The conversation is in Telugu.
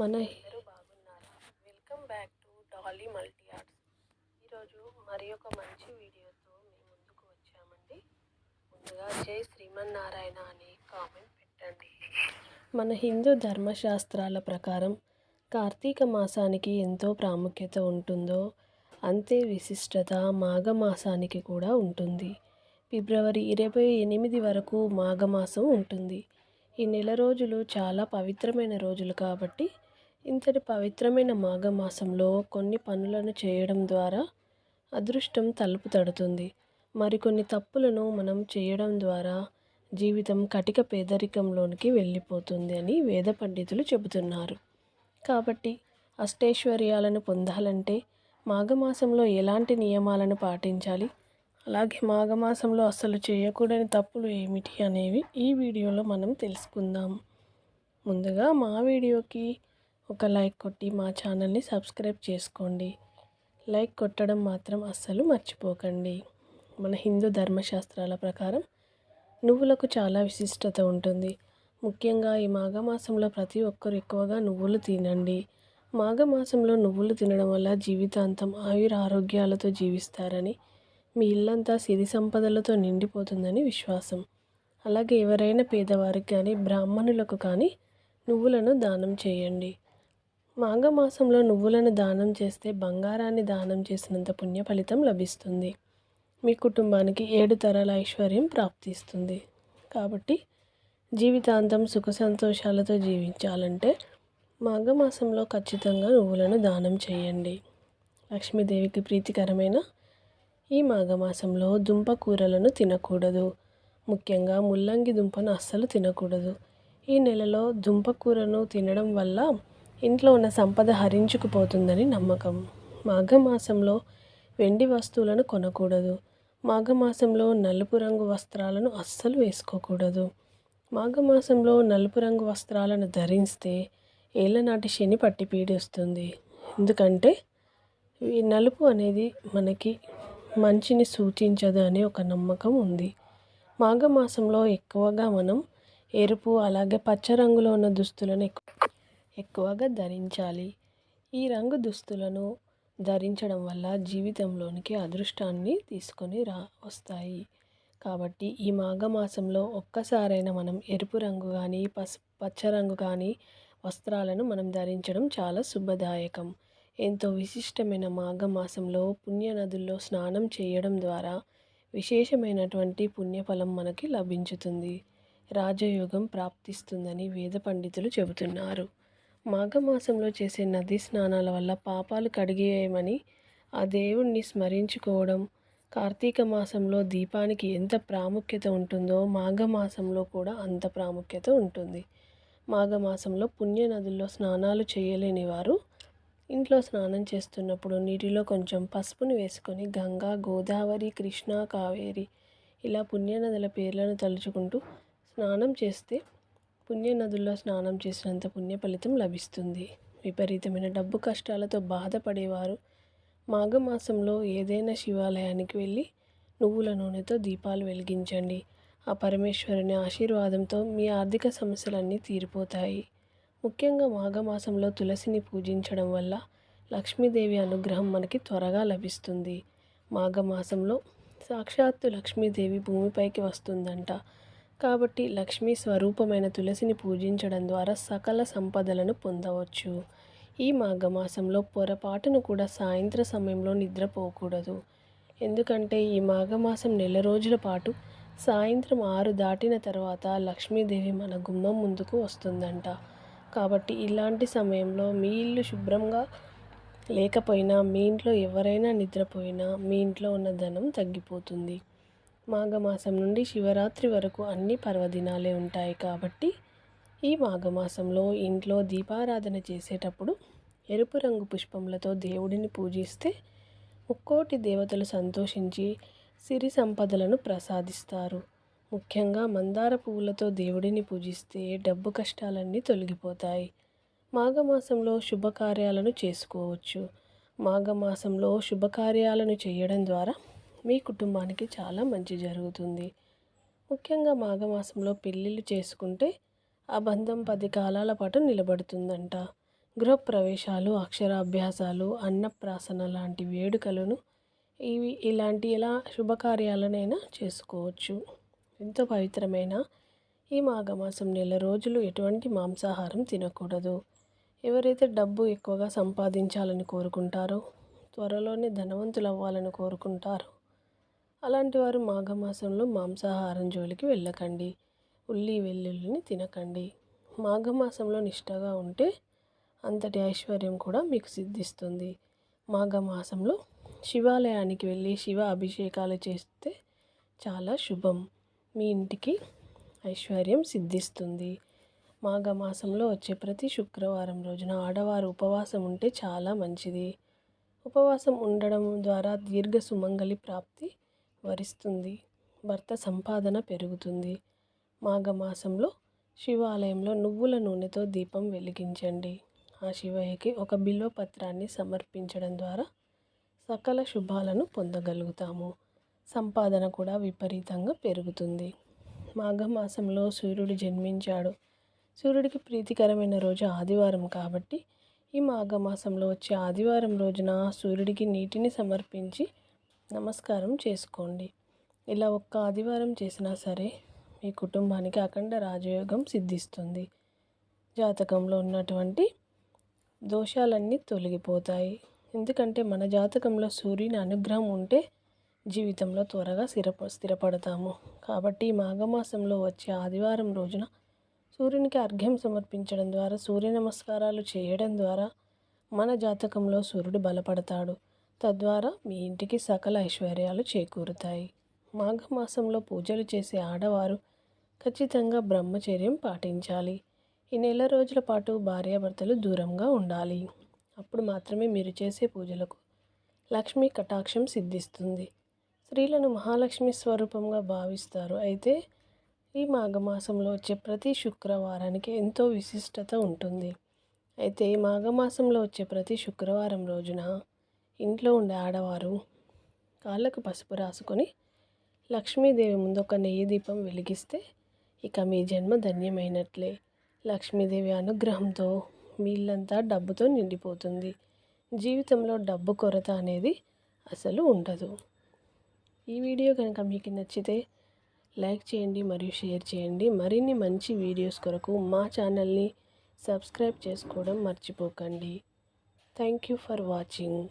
మన అందరూ బాగున్నారా? Welcome back to Dolly multi arts ఈరోజు మరి ఒక మంచి వీడియోతో మీ ముందుకు వచ్చామండి. ముందుగా జై శ్రీమన్నారాయణ అని కామెంట్ పెట్టండి. మన హిందూ ధర్మశాస్త్రాల ప్రకారం కార్తీక మాసానికి ఎంతో ప్రాముఖ్యత ఉంటుందో అంతే విశిష్టత మాఘమాసానికి కూడా ఉంటుంది. ఫిబ్రవరి ఇరవై ఎనిమిది వరకు మాఘమాసం ఉంటుంది. ఈ నెల రోజులు చాలా పవిత్రమైన రోజులు కాబట్టి ఇంతటి పవిత్రమైన మాఘమాసంలో కొన్ని పనులను చేయడం ద్వారా అదృష్టం తలుపు తడుతుంది. మరికొన్ని తప్పులను మనం చేయడం ద్వారా జీవితం కటిక పేదరికంలోనికి వెళ్ళిపోతుంది అని వేద పండితులు చెబుతున్నారు. కాబట్టి అష్టైశ్వర్యాలను పొందాలంటే మాఘమాసంలో ఎలాంటి నియమాలను పాటించాలి? అలాగే మాఘమాసంలో అస్సలు చేయకూడని తప్పులు ఏమిటి అనేవి ఈ వీడియోలో మనం తెలుసుకుందాం. ముందుగా మా వీడియోకి ఒక లైక్ కొట్టి మా ఛానల్ని సబ్స్క్రైబ్ చేసుకోండి. లైక్ కొట్టడం మాత్రం అస్సలు మర్చిపోకండి. మన హిందూ ధర్మశాస్త్రాల ప్రకారం నువ్వులకు చాలా విశిష్టత ఉంటుంది. ముఖ్యంగా ఈ మాఘమాసంలో ప్రతి ఒక్కరు ఎక్కువగా నువ్వులు తినండి. మాఘమాసంలో నువ్వులు తినడం వల్ల జీవితాంతం ఆయుర ఆరోగ్యాలతో జీవిస్తారని మీ ఇల్లంతా సిరి సంపదలతో నిండిపోతుందని విశ్వాసం. అలాగే ఎవరైనా పేదవారికి కానీ బ్రాహ్మణులకు కానీ నువ్వులను దానం చేయండి. మాఘమాసంలో నువ్వులను దానం చేస్తే బంగారాన్ని దానం చేసినంత పుణ్య ఫలితం లభిస్తుంది. మీ కుటుంబానికి ఏడు తరాల ఐశ్వర్యం ప్రాప్తిస్తుంది. కాబట్టి జీవితాంతం సుఖ సంతోషాలతో జీవించాలంటే మాఘమాసంలో ఖచ్చితంగా నువ్వులను దానం చేయండి. లక్ష్మీదేవికి ప్రీతికరమైన ఈ మాఘమాసంలో దుంప కూరలను తినకూడదు. ముఖ్యంగా ముల్లంగి దుంపను అస్సలు తినకూడదు. ఈ నెలలో దుంప కూరను తినడం వల్ల ఇంట్లో ఉన్న సంపద హరించుకుపోతుందని నమ్మకం. మాఘమాసంలో వెండి వస్తువులను కొనకూడదు. మాఘమాసంలో నలుపు రంగు వస్త్రాలను అస్సలు వేసుకోకూడదు. మాఘమాసంలో నలుపు రంగు వస్త్రాలను ధరిస్తే ఏళ్ళనాటి శని పట్టి పీడిస్తుంది. ఎందుకంటే ఈ నలుపు అనేది మనకి మంచిని సూచించదు అనే ఒక నమ్మకం ఉంది. మాఘమాసంలో ఎక్కువగా మనం ఎరుపు అలాగే పచ్చ రంగులో ఉన్న దుస్తులను ఎక్కువ ఎక్కువగా ధరించాలి. ఈ రంగు దుస్తులను ధరించడం వల్ల జీవితంలోనికి అదృష్టాన్ని తీసుకొని రా వస్తాయి. కాబట్టి ఈ మాఘమాసంలో ఒక్కసారైనా మనం ఎరుపు రంగు కానీ పసు పచ్చ రంగు కానీ వస్త్రాలను మనం ధరించడం చాలా శుభదాయకం. ఎంతో విశిష్టమైన మాఘమాసంలో పుణ్యనదుల్లో స్నానం చేయడం ద్వారా విశేషమైనటువంటి పుణ్యఫలం మనకి లభించుతుంది. రాజయోగం ప్రాప్తిస్తుందని వేద పండితులు చెబుతున్నారు. మాఘమాసంలో చేసే నదీ స్నానాల వల్ల పాపాలు కడిగేయమని ఆ దేవుణ్ణి స్మరించుకోవడం కార్తీక మాసంలో దీపానికి ఎంత ప్రాముఖ్యత ఉంటుందో మాఘమాసంలో కూడా అంత ప్రాముఖ్యత ఉంటుంది. మాఘమాసంలో పుణ్య నదుల్లో స్నానాలు చేయలేని వారు ఇంట్లో స్నానం చేస్తున్నప్పుడు నీటిలో కొంచెం పసుపుని వేసుకొని గంగా గోదావరి కృష్ణా కావేరి ఇలా పుణ్యనదుల పేర్లను తలుచుకుంటూ స్నానం చేస్తే పుణ్య నదుల్లో స్నానం చేసినంత పుణ్య ఫలితం లభిస్తుంది. విపరీతమైన డబ్బు కష్టాలతో బాధపడేవారు. మాఘమాసంలో ఏదైనా శివాలయానికి వెళ్ళి నువ్వుల నూనెతో దీపాలు వెలిగించండి. ఆ పరమేశ్వరుని ఆశీర్వాదంతో మీ ఆర్థిక సమస్యలన్నీ తీరిపోతాయి. ముఖ్యంగా మాఘమాసంలో తులసిని పూజించడం వల్ల లక్ష్మీదేవి అనుగ్రహం మనకి త్వరగా లభిస్తుంది. మాఘమాసంలో సాక్షాత్తు లక్ష్మీదేవి భూమిపైకి వస్తుందంట. కాబట్టి లక్ష్మీ స్వరూపమైన తులసిని పూజించడం ద్వారా సకల సంపదలను పొందవచ్చు. ఈ మాఘమాసంలో పొరపాటును కూడా సాయంత్ర సమయంలో నిద్రపోకూడదు. ఎందుకంటే ఈ మాఘమాసం నెల రోజుల పాటు సాయంత్రం ఆరు దాటిన తర్వాత లక్ష్మీదేవి మన గుమ్మం ముందుకు వస్తుందంట. కాబట్టి ఇలాంటి సమయంలో మీ ఇల్లు శుభ్రంగా లేకపోయినా మీ ఇంట్లో ఎవరైనా నిద్రపోయినా మీ ఇంట్లో ఉన్న ధనం తగ్గిపోతుంది. మాఘమాసం నుండి శివరాత్రి వరకు అన్ని పర్వదినాలే ఉంటాయి కాబట్టి ఈ మాఘమాసంలో ఇంట్లో దీపారాధన చేసేటప్పుడు ఎరుపు రంగు పుష్పములతో దేవుడిని పూజిస్తే ముక్కోటి దేవతలు సంతోషించి సిరి సంపదలను ప్రసాదిస్తారు. ముఖ్యంగా మందార పువ్వులతో దేవుడిని పూజిస్తే డబ్బు కష్టాలన్నీ తొలగిపోతాయి. మాఘమాసంలో శుభకార్యాలను చేసుకోవచ్చు. మాఘమాసంలో శుభకార్యాలను చేయడం ద్వారా మీ కుటుంబానికి చాలా మంచి జరుగుతుంది. ముఖ్యంగా మాఘమాసంలో పెళ్ళిళ్ళు చేసుకుంటే ఆ బంధం పది కాలాల పాటు నిలబడుతుందంట. గృహప్రవేశాలు అక్షరాభ్యాసాలు అన్నప్రాసన లాంటి వేడుకలను ఇవి ఇలాంటి ఎలా శుభకార్యాలనైనా చేసుకోవచ్చు. ఎంతో పవిత్రమైన ఈ మాఘమాసం నెల రోజులు ఎటువంటి మాంసాహారం తినకూడదు. ఎవరైతే డబ్బు ఎక్కువగా సంపాదించాలని కోరుకుంటారో త్వరలోనే ధనవంతులు అవ్వాలని కోరుకుంటారో అలాంటి వారు మాఘమాసంలో మాంసాహారం జోలికి వెళ్ళకండి. ఉల్లి వెల్లుల్లిని తినకండి. మాఘమాసంలో నిష్టగా ఉంటే అంతటి ఐశ్వర్యం కూడా మీకు సిద్ధిస్తుంది. మాఘమాసంలో శివాలయానికి వెళ్ళి శివ అభిషేకాలు చేస్తే చాలా శుభం. మీ ఇంటికి ఐశ్వర్యం సిద్ధిస్తుంది. మాఘమాసంలో వచ్చే ప్రతి శుక్రవారం రోజున ఆడవారు ఉపవాసం ఉంటే చాలా మంచిది. ఉపవాసం ఉండడం ద్వారా దీర్ఘ సుమంగళి ప్రాప్తి వరిస్తుంది. భర్త సంపాదన పెరుగుతుంది. మాఘమాసంలో శివాలయంలో నువ్వుల నూనెతో దీపం వెలిగించండి. ఆ శివయ్యకి ఒక బిల్వ పత్రాన్ని సమర్పించడం ద్వారా సకల శుభాలను పొందగలుగుతాము. సంపాదన కూడా విపరీతంగా పెరుగుతుంది. మాఘమాసంలో సూర్యుడు జన్మించాడు. సూర్యుడికి ప్రీతికరమైన రోజు ఆదివారం కాబట్టి ఈ మాఘమాసంలో వచ్చే ఆదివారం రోజున సూర్యుడికి నీటిని సమర్పించి నమస్కారం చేసుకోండి. ఇలా ఒక్క ఆదివారం చేసినా సరే మీ కుటుంబానికి అఖండ రాజయోగం సిద్ధిస్తుంది. జాతకంలో ఉన్నటువంటి దోషాలన్నీ తొలగిపోతాయి. ఎందుకంటే మన జాతకంలో సూర్యుని అనుగ్రహం ఉంటే జీవితంలో త్వరగా స్థిరప స్థిరపడతాము. కాబట్టి మాఘమాసంలో వచ్చే ఆదివారం రోజున సూర్యునికి అర్ఘ్యం సమర్పించడం ద్వారా సూర్య నమస్కారాలు చేయడం ద్వారా మన జాతకంలో సూర్యుడు బలపడతాడు. తద్వారా మీ ఇంటికి సకల ఐశ్వర్యాలు చేకూరుతాయి. మాఘమాసంలో పూజలు చేసే ఆడవారు ఖచ్చితంగా బ్రహ్మచర్యం పాటించాలి. ఈ నెల రోజుల పాటు భార్యాభర్తలు దూరంగా ఉండాలి. అప్పుడు మాత్రమే మీరు చేసే పూజలకు లక్ష్మీ కటాక్షం సిద్ధిస్తుంది. స్త్రీలను మహాలక్ష్మి స్వరూపంగా భావిస్తారు. అయితే ఈ మాఘమాసంలో వచ్చే ప్రతి శుక్రవారానికి ఎంతో విశిష్టత ఉంటుంది. అయితే ఈ మాఘమాసంలో వచ్చే ప్రతి శుక్రవారం రోజున ఇంట్లో ఉండే ఆడవారు కాళ్ళకు పసుపు రాసుకొని లక్ష్మీదేవి ముందు ఒక నెయ్యి దీపం వెలిగిస్తే ఇక మీ జన్మ ధన్యమైనట్లే. లక్ష్మీదేవి అనుగ్రహంతో మీళ్ళంతా డబ్బుతో నిండిపోతుంది. జీవితంలో డబ్బు కొరత అనేది అసలు ఉండదు. ఈ వీడియో కనుక మీకు నచ్చితే లైక్ చేయండి మరియు షేర్ చేయండి. మరిన్ని మంచి వీడియోస్ కొరకు మా ఛానల్ని సబ్స్క్రైబ్ చేసుకోవడం మర్చిపోకండి. Thank you for watching.